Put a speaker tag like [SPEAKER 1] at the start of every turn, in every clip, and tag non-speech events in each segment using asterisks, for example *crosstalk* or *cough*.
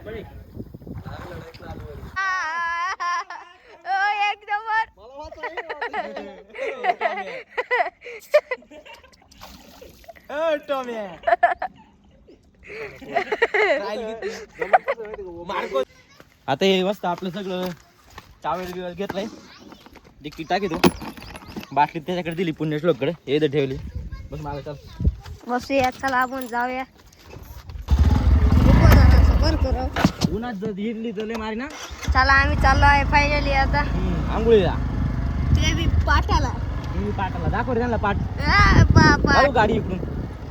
[SPEAKER 1] *laughs* ओ, एक नंबर. *laughs*
[SPEAKER 2] आता हे मस्त आपलं सगळं टावेल बिवेल घेतलंय. डिक्की टाकी तू बाटली त्याच्याकडे दिली पुण्यश्लोककडे. हे इथं ठेवली. बस मला चाल.
[SPEAKER 1] बसूया चला आपण जाऊया. करू.
[SPEAKER 2] उन्हात जर इडली तर लय मारी ना.
[SPEAKER 1] चला आम्ही चाललो आहे फायनली आता.
[SPEAKER 2] आंघोळीला
[SPEAKER 1] ते बी पाठाला.
[SPEAKER 2] मी पाटाला दाखव रे त्यांना पाठ.
[SPEAKER 1] पा- पा-
[SPEAKER 2] चालू गाडी इकडून.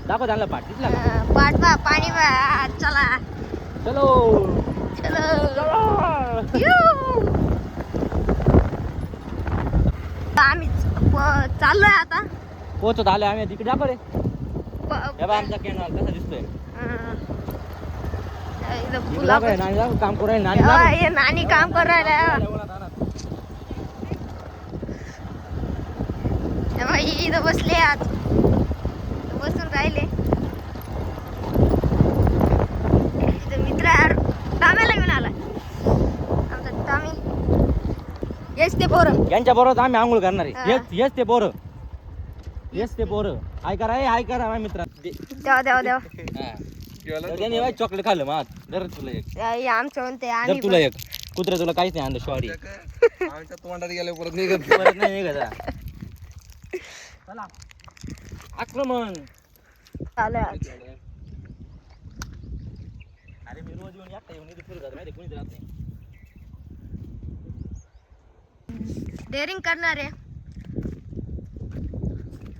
[SPEAKER 2] दाखव त्यांना पाठ.
[SPEAKER 1] आ, पाठ बा पाणी बा चला.
[SPEAKER 2] चलो.
[SPEAKER 1] चलो. आम्ही प- चाललोय आता.
[SPEAKER 2] पोहोचत आले आम्ही. तिकडे दाखव रे.
[SPEAKER 1] प-
[SPEAKER 2] आमचा कॅनॉल कसा दिसतोय. काम करू राहिले नाणी
[SPEAKER 1] हा,
[SPEAKER 2] दाखव.
[SPEAKER 1] हे नानी काम करू राहिल्या तेव्हा ही इथं बसले आज बसून राहिले. मित्र यार टाम्याला घेऊन आला आमचा टामी येस ते पोरं.
[SPEAKER 2] यांच्या बरोबर आम्ही आंघोळ करणार
[SPEAKER 1] हा.
[SPEAKER 2] आहे येस ते पोरं. येस ते पोरं हे हाय करा माझ्या मित्रा
[SPEAKER 1] देवा देवा देवा.
[SPEAKER 2] त्याने बाई चॉकलेट खाल्लं मग जर तुला एक.
[SPEAKER 1] हे आमचं म्हणते
[SPEAKER 2] तुला एक. कुत्रे तुला काहीच नाही आणलं सॉरी
[SPEAKER 3] आमच्या तोंडात गेल्या परत निघत
[SPEAKER 2] परत नाही निघत हा. चला. आक्रमण.
[SPEAKER 1] आज
[SPEAKER 2] अरे मी रोज येऊन एकटा येऊन इथे फिरत जातो माहिती कोणीच राहत नाही.
[SPEAKER 1] डेअरिंग करणार. आहे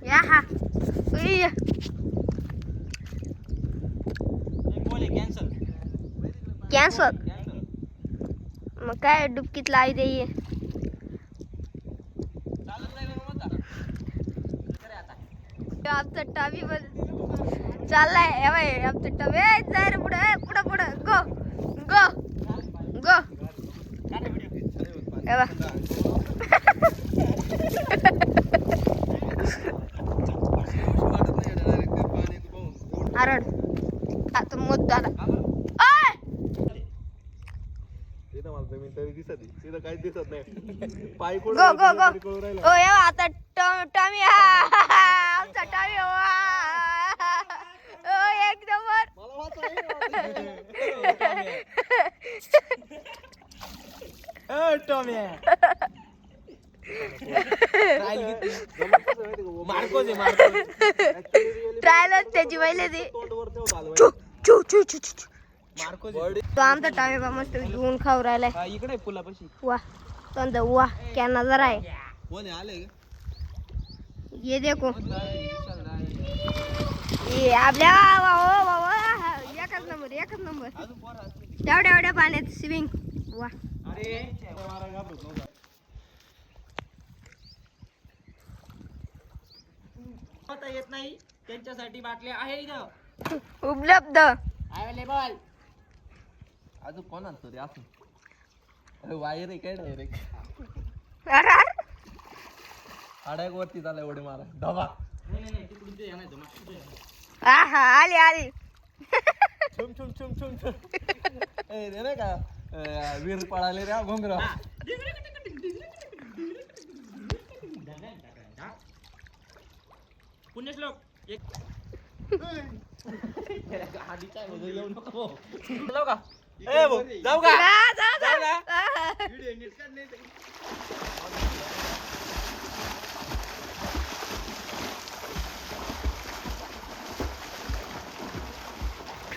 [SPEAKER 1] या हा. उई.
[SPEAKER 2] Cancel
[SPEAKER 1] cancel. मग काय डुबकीत लावी दे आमचं चाललाय. बाई आमचं ए, जाय रे पुढे. ए, पुढं पुढं. गो गो गो बा. *laughs* आरड आता मुद्दा ओय
[SPEAKER 3] तिथं मला जमीन तरी दिसत नाही. तिथं काहीच दिसत नाही. पाय
[SPEAKER 1] गो गो गो. ओ ये आता टॉम टॉमी हा आमचा टॉमी ओ एक नंबर.
[SPEAKER 2] मार्कोच आहे मार्को
[SPEAKER 1] ट्रायलच *laughs* त्याची पहिले ती चू चू चू चू. तो आमचा टॉमी बा मस्त धुवून खाऊ राहिलाय.
[SPEAKER 2] इकडे पुलापाशी.
[SPEAKER 1] वा वा क्या नजर आहे.
[SPEAKER 3] कोण आहे? आले
[SPEAKER 1] ये देखो. ये आपल्या वा वा वा वा एकच नंबर एकच नंबर. तेवढ्या एवढ्या पाण्यात स्विमिंग वा.
[SPEAKER 2] येत नाही. त्यांच्यासाठी बाटल्या आहे इथं.
[SPEAKER 1] उपलब्ध.
[SPEAKER 2] अवेलेबल
[SPEAKER 3] अजून कोण आणतो रे असं अरे वायर आहे काय डायरेक्ट
[SPEAKER 1] अरे अरे.
[SPEAKER 3] आडायक वरती झाला एवढे मारा.
[SPEAKER 1] आहा आली आली.
[SPEAKER 3] छुम छुम छुम छुम छुम. ए नाही का? वीर पळाले रे घोंगर.
[SPEAKER 2] पुण्यश्लोक येऊ नको. का? ए भाऊ, जाऊ का
[SPEAKER 1] जा, जा, जा.
[SPEAKER 2] जाऊ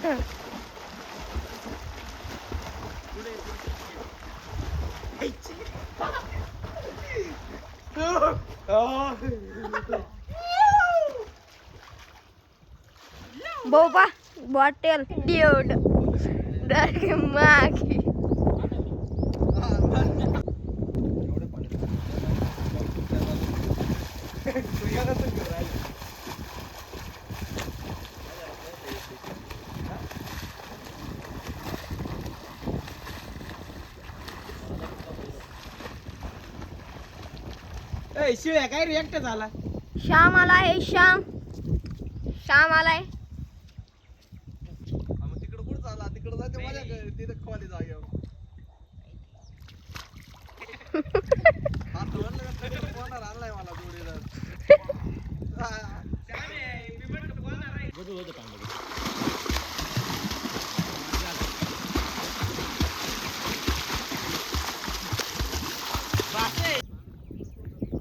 [SPEAKER 2] का?
[SPEAKER 1] आहा. बोबा बॉटल ड्यूड डायरेक्ट मागी
[SPEAKER 2] ए शिळ्या काय रिएक्ट झाला?
[SPEAKER 1] श्याम आलाय श्याम. श्याम आलाय.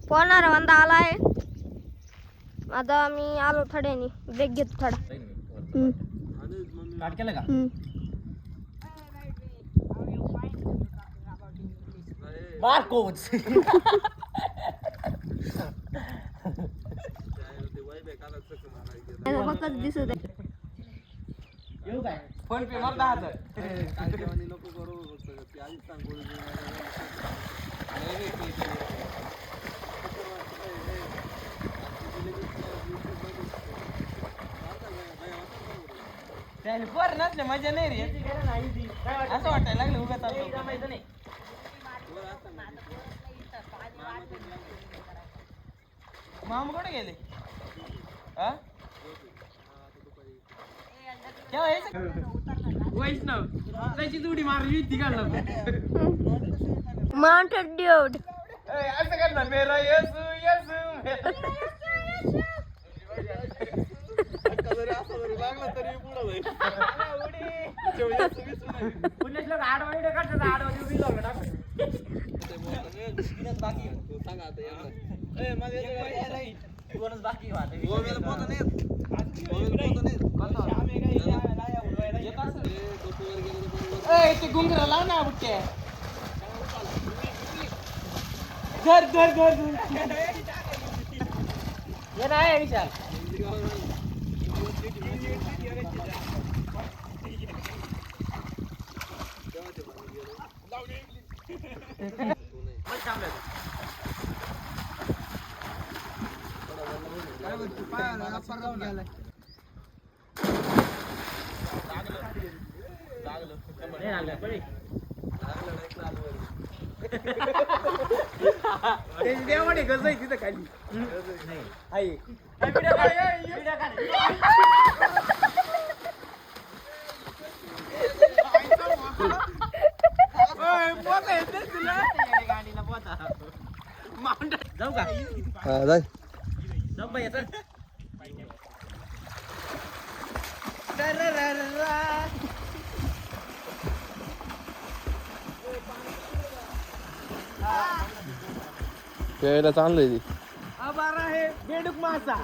[SPEAKER 1] पोहणार वंदा आलाय आता मी आलो थोड्यानी ब्रेक घेतो थोडा हम्म,
[SPEAKER 2] काट केलं का *laughs*
[SPEAKER 1] फक्त
[SPEAKER 2] येऊ काय?
[SPEAKER 3] फोन पे मार दहा हजार. नको करू फक्त आधीच सांग
[SPEAKER 4] पोर नसले मजा नाही रे. असं वाटायला लागलं उगाच. मामा कुठे गेले हा? केव्हा यायचं? वैष्णव त्याची जोडी मारली होती का
[SPEAKER 1] माउंटेन ड्यूड
[SPEAKER 4] असं कर ना मेरा येसू येसू
[SPEAKER 3] लागला तरी पुढं नाही.
[SPEAKER 4] पुण्यातलं आडवा व्हिडिओ काढतात आडवा व्हिडिओ vlog
[SPEAKER 3] ते
[SPEAKER 4] लाव ना बुट्टे. धर धर धर धर. ये नाही विशाल
[SPEAKER 2] नाही लागलं, पळी.
[SPEAKER 3] लागलं नाही, लागलं वर.
[SPEAKER 4] त्याची देवाने गज आहे तिथं खाली
[SPEAKER 2] नाही.
[SPEAKER 4] आहे *laughs* *laughs*
[SPEAKER 2] ए, video जाऊ का जाऊ बाई
[SPEAKER 3] प्यायला चांगलं आहे ती
[SPEAKER 4] आभार आहे बेडूक मासा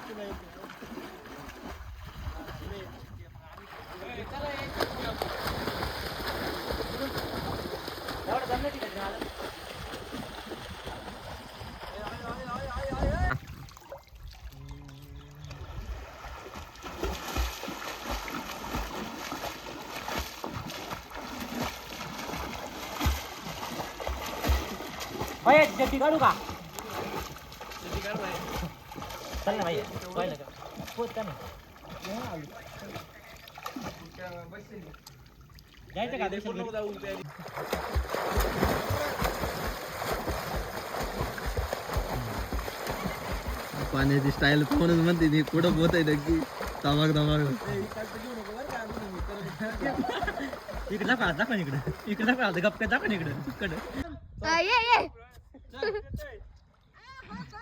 [SPEAKER 2] भाई काढू का? चल ना भाई पाहिलं का पोत का नाही। जायचं का
[SPEAKER 3] पाण्याची स्टाईल म्हणून म्हणते ती कुठं पोत आहे नक्की तमाक तमाक
[SPEAKER 2] इकडे दाखवा दाखवा इकडे। इकडे दाखवा गप्पे दाखवा इकडे इकडे
[SPEAKER 1] आ, ये ये